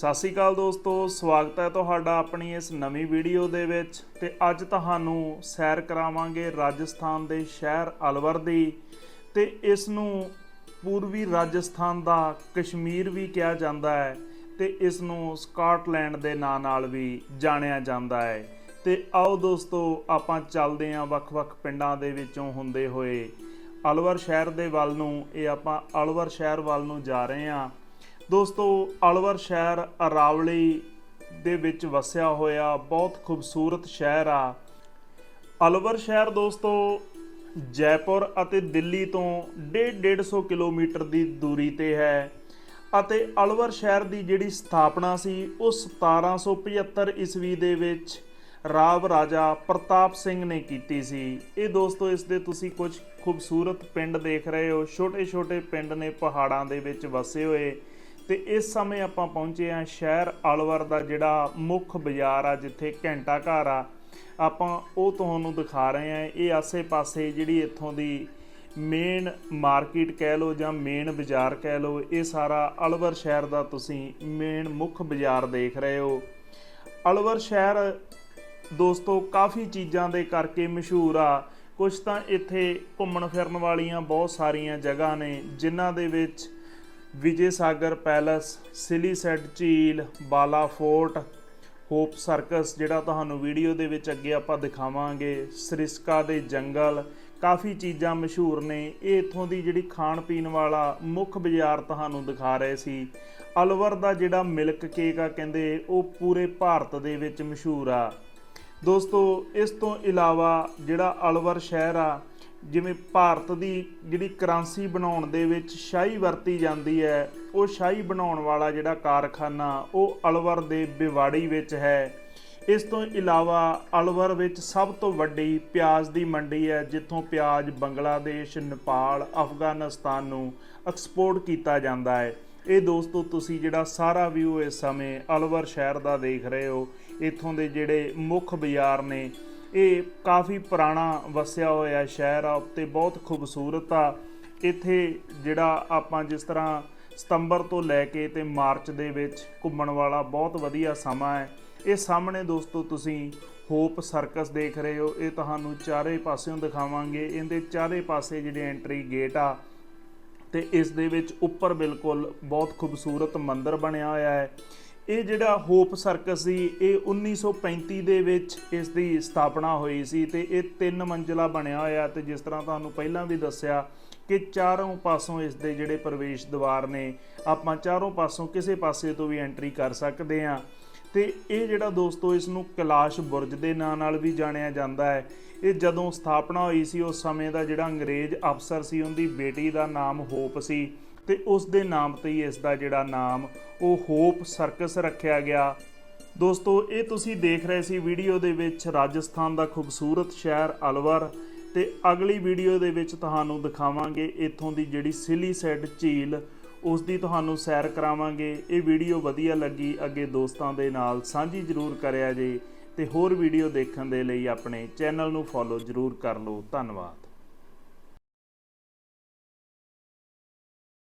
ਸਤਿ ਸ਼੍ਰੀ ਅਕਾਲ ਦੋਸਤੋ, ਸਵਾਗਤ ਹੈ ਤੁਹਾਡਾ ਆਪਣੀ ਇਸ ਨਵੀਂ ਵੀਡੀਓ ਦੇ ਵਿੱਚ ਤੇ ਅੱਜ ਤੁਹਾਨੂੰ ਸੈਰ ਕਰਾਵਾਂਗੇ ਰਾਜਸਥਾਨ ਦੇ ਸ਼ਹਿਰ ਅਲਵਰ ਦੀ ਤੇ ਇਸ ਨੂੰ ਪੂਰਬੀ ਰਾਜਸਥਾਨ ਦਾ ਕਸ਼ਮੀਰ ਵੀ ਕਿਹਾ ਜਾਂਦਾ ਹੈ ਤੇ ਇਸ ਨੂੰ ਸਕਾਟਲੈਂਡ ਦੇ ਨਾਂ ਨਾਲ ਵੀ ਜਾਣਿਆ ਜਾਂਦਾ ਹੈ। ਤੇ ਆਓ ਦੋਸਤੋ, ਆਪਾਂ ਚੱਲਦੇ ਹਾਂ ਵੱਖ-ਵੱਖ ਪਿੰਡਾਂ ਦੇ ਵਿੱਚੋਂ ਹੁੰਦੇ ਹੋਏ। ਅਲਵਰ ਸ਼ਹਿਰ ਦੇ ਵੱਲ ਨੂੰ, ਇਹ ਆਪਾਂ ਅਲਵਰ ਸ਼ਹਿਰ ਵੱਲ ਨੂੰ ਜਾ ਰਹੇ ਹਾਂ। ਦੋਸਤੋ, ਅਲਵਰ ਸ਼ਹਿਰ ਅਰਾਵਲੀ ਦੇ ਵਿੱਚ ਵਸਿਆ ਹੋਇਆ ਬਹੁਤ ਖੂਬਸੂਰਤ ਸ਼ਹਿਰ ਆ। ਅਲਵਰ ਸ਼ਹਿਰ ਦੋਸਤੋ, ਜੈਪੁਰ ਅਤੇ ਦਿੱਲੀ ਤੋਂ 1.5 ਕਿਲੋਮੀਟਰ ਦੀ ਦੂਰੀ ਤੇ ਹੈ ਅਤੇ ਅਲਵਰ ਸ਼ਹਿਰ ਦੀ ਜਿਹੜੀ ਸਥਾਪਨਾ ਸੀ, ਉਹ 1775 ਈਸਵੀ ਦੇ ਵਿੱਚ ਰਾਵ ਰਾਜਾ ਪ੍ਰਤਾਪ ਸਿੰਘ ਨੇ ਕੀਤੀ ਸੀ। ਇਹ ਦੋਸਤੋ, ਇਸ ਦੇ ਤੁਸੀਂ ਕੁਝ ਖੂਬਸੂਰਤ ਪਿੰਡ ਦੇਖ ਰਹੇ ਹੋ। ਛੋਟੇ-ਛੋਟੇ ਪਿੰਡ ਨੇ ਪਹਾੜਾਂ ਦੇ ਵਿੱਚ ਵਸੇ ਹੋਏ। ਤੇ ਇਸ ਸਮੇਂ ਆਪਾਂ ਪਹੁੰਚੇ ਆ ਸ਼ਹਿਰ ਅਲਵਰ ਦਾ ਜਿਹੜਾ ਮੁੱਖ ਬਾਜ਼ਾਰ ਆ, ਜਿੱਥੇ ਘੰਟਾ ਘਰ ਆ। ਆਪਾਂ ਉਹ ਤੁਹਾਨੂੰ ਦਿਖਾ ਰਹੇ ਆ ਇਹ ਆਸੇ-ਪਾਸੇ ਜਿਹੜੀ ਇੱਥੋਂ ਦੀ ਮੇਨ ਮਾਰਕੀਟ ਕਹਿ ਲਓ ਜਾਂ ਮੇਨ ਬਾਜ਼ਾਰ ਕਹਿ ਲਓ, ਇਹ ਸਾਰਾ ਅਲਵਰ ਸ਼ਹਿਰ ਦਾ ਤੁਸੀਂ ਮੇਨ ਮੁੱਖ ਬਾਜ਼ਾਰ ਦੇਖ ਰਹੇ ਹੋ। ਅਲਵਰ ਸ਼ਹਿਰ ਦੋਸਤੋ ਕਾਫੀ ਚੀਜ਼ਾਂ ਦੇ ਕਰਕੇ ਮਸ਼ਹੂਰ ਆ। ਕੁਝ ਤਾਂ ਇੱਥੇ ਘੁੰਮਣ ਫਿਰਨ ਵਾਲੀਆਂ ਬਹੁਤ ਸਾਰੀਆਂ ਜਗ੍ਹਾ ਨੇ, ਜਿਨ੍ਹਾਂ ਦੇ ਵਿੱਚ ਵਿਜੇ ਸਾਗਰ ਪੈਲਸ, ਸਿਲੀ ਸੈਟ ਝੀਲ, ਬਾਲਾ ਫੋਰਟ, ਹੋਪ ਸਰਕਸ, ਜਿਹੜਾ ਤੁਹਾਨੂੰ ਵੀਡੀਓ ਦੇ ਵਿੱਚ ਅੱਗੇ ਆਪਾਂ ਦਿਖਾਵਾਂਗੇ, ਸਰਿਸਕਾ ਦੇ ਜੰਗਲ, ਕਾਫੀ ਚੀਜ਼ਾਂ ਮਸ਼ਹੂਰ ਨੇ। ਇਹ ਇੱਥੋਂ ਦੀ ਜਿਹੜੀ ਖਾਣ ਪੀਣ ਵਾਲਾ ਮੁੱਖ ਬਾਜ਼ਾਰ ਤੁਹਾਨੂੰ ਦਿਖਾ ਰਹੇ ਸੀ। ਅਲਵਰ ਦਾ ਜਿਹੜਾ ਮਿਲਕ ਕੇਕ ਆ ਕਹਿੰਦੇ, ਉਹ ਪੂਰੇ ਭਾਰਤ ਦੇ ਵਿੱਚ ਮਸ਼ਹੂਰ ਆ। ਦੋਸਤੋ, ਇਸ ਤੋਂ ਇਲਾਵਾ ਜਿਹੜਾ ਅਲਵਰ ਸ਼ਹਿਰ ਆ ਜਿਵੇਂ ਭਾਰਤ ਦੀ ਜਿਹੜੀ ਕਰੰਸੀ ਬਣਾਉਣ ਦੇ ਵਿੱਚ ਸ਼ਾਹੀ ਵਰਤੀ ਜਾਂਦੀ ਹੈ, ਉਹ ਸ਼ਾਹੀ ਬਣਾਉਣ ਵਾਲਾ ਜਿਹੜਾ ਕਾਰਖਾਨਾ, ਉਹ ਅਲਵਰ ਦੇ ਬਿਵਾੜੀ ਵਿੱਚ ਹੈ। ਇਸ ਤੋਂ ਇਲਾਵਾ ਅਲਵਰ ਵਿੱਚ ਸਭ ਤੋਂ ਵੱਡੀ ਪਿਆਜ਼ ਦੀ ਮੰਡੀ ਹੈ, ਜਿੱਥੋਂ ਪਿਆਜ਼ ਬੰਗਲਾਦੇਸ਼, ਨੇਪਾਲ, ਅਫਗਾਨਿਸਤਾਨ ਨੂੰ ਐਕਸਪੋਰਟ ਕੀਤਾ ਜਾਂਦਾ ਹੈ। ਇਹ ਦੋਸਤੋ, ਤੁਸੀਂ ਜਿਹੜਾ ਸਾਰਾ ਵਿਊ ਇਸ ਸਮੇਂ ਅਲਵਰ ਸ਼ਹਿਰ ਦਾ ਦੇਖ ਰਹੇ ਹੋ, ਇੱਥੋਂ ਦੇ ਜਿਹੜੇ ਮੁੱਖ ਬਾਜ਼ਾਰ ਨੇ ਇਹ ਕਾਫੀ ਪੁਰਾਣਾ ਵਸਿਆ ਹੋਇਆ ਸ਼ਹਿਰ ਆ, ਉੱਤੇ ਬਹੁਤ ਖੂਬਸੂਰਤ ਆ। ਇੱਥੇ ਜਿਹੜਾ ਆਪਾਂ ਜਿਸ ਤਰ੍ਹਾਂ ਸਤੰਬਰ ਤੋਂ ਲੈ ਕੇ ਤੇ ਮਾਰਚ ਦੇ ਵਿੱਚ ਘੁੰਮਣ ਵਾਲਾ ਬਹੁਤ ਵਧੀਆ ਸਮਾਂ ਹੈ। ਇਹ ਸਾਹਮਣੇ ਦੋਸਤੋ ਤੁਸੀਂ ਹੋਪ ਸਰਕਸ ਦੇਖ ਰਹੇ ਹੋ। ਇਹ ਤੁਹਾਨੂੰ ਚਾਰੇ ਪਾਸਿਓਂ ਦਿਖਾਵਾਂਗੇ। ਇਹਦੇ ਚਾਰੇ ਪਾਸੇ ਜਿਹੜੇ ਐਂਟਰੀ ਗੇਟ ਆ ਤੇ ਇਸ ਦੇ ਵਿੱਚ ਉੱਪਰ ਬਿਲਕੁਲ ਬਹੁਤ ਖੂਬਸੂਰਤ ਮੰਦਿਰ ਬਣਿਆ ਹੋਇਆ ਹੈ। ਇਹ ਜਿਹੜਾ ਹੋਪ ਸਰਕਸ ਸੀ, ਇਹ 1935 ਦੇ ਵਿੱਚ ਇਸ ਦੀ ਸਥਾਪਨਾ ਹੋਈ ਸੀ ਤੇ ਇਹ ਤਿੰਨ ਮੰਜ਼ਲਾ ਬਣਿਆ ਹੋਇਆ ਤੇ ਜਿਸ ਤਰ੍ਹਾਂ ਤੁਹਾਨੂੰ ਪਹਿਲਾਂ ਵੀ ਦੱਸਿਆ ਕਿ ਚਾਰੋਂ ਪਾਸੋਂ ਇਸ ਦੇ ਜਿਹੜੇ ਪ੍ਰਵੇਸ਼ ਦੁਆਰ ਨੇ, ਆਪਾਂ ਚਾਰੋਂ ਪਾਸੋਂ ਕਿਸੇ ਪਾਸੇ ਤੋਂ ਵੀ ਐਂਟਰੀ ਕਰ ਸਕਦੇ ਹਾਂ। ਤੇ ਇਹ ਜਿਹੜਾ ਦੋਸਤੋ ਇਸ ਨੂੰ ਕੈਲਾਸ਼ ਬੁਰਜ ਦੇ ਨਾਂ ਨਾਲ ਵੀ ਜਾਣਿਆ ਜਾਂਦਾ ਹੈ। ਇਹ ਜਦੋਂ ਸਥਾਪਨਾ ਹੋਈ ਸੀ, ਉਸ ਸਮੇਂ ਦਾ ਜਿਹੜਾ ਅੰਗਰੇਜ਼ ਅਫਸਰ ਸੀ, ਉਹਦੀ ਬੇਟੀ ਦਾ ਨਾਮ ਹੋਪ ਸੀ। ਤੇ ਉਸ ਦੇ ਨਾਮ ਤੇ ਹੀ ਇਸ ਦਾ ਜਿਹੜਾ ਨਾਮ, ਉਹ ਹੋਪ ਸਰਕਸ ਰੱਖਿਆ ਗਿਆ। ਦੋਸਤੋ, ਇਹ ਤੁਸੀਂ ਦੇਖ ਰਹੇ ਸੀ ਵੀਡੀਓ ਦੇ ਵਿੱਚ ਰਾਜਸਥਾਨ ਦਾ ਖੂਬਸੂਰਤ ਸ਼ਹਿਰ ਅਲਵਰ ਤੇ ਅਗਲੀ ਵੀਡੀਓ ਦੇ ਵਿੱਚ ਤੁਹਾਨੂੰ ਦਿਖਾਵਾਂਗੇ ਇੱਥੋਂ ਦੀ ਜਿਹੜੀ ਸਿਲੀ ਸੈਡ ਝੀਲ, ਉਸ ਦੀ ਤੁਹਾਨੂੰ ਸੈਰ ਕਰਾਵਾਂਗੇ। ਇਹ ਵੀਡੀਓ ਵਧੀਆ ਲੱਗੀ, ਅੱਗੇ ਦੋਸਤਾਂ ਦੇ ਨਾਲ ਸਾਂਝੀ ਜ਼ਰੂਰ ਕਰਿਆ ਜੇ ਤੇ ਹੋਰ ਵੀਡੀਓ ਦੇਖਣ ਦੇ ਲਈ ਆਪਣੇ ਚੈਨਲ ਨੂੰ ਫੋਲੋ ਜ਼ਰੂਰ ਕਰ ਲਓ। ਧੰਨਵਾਦ।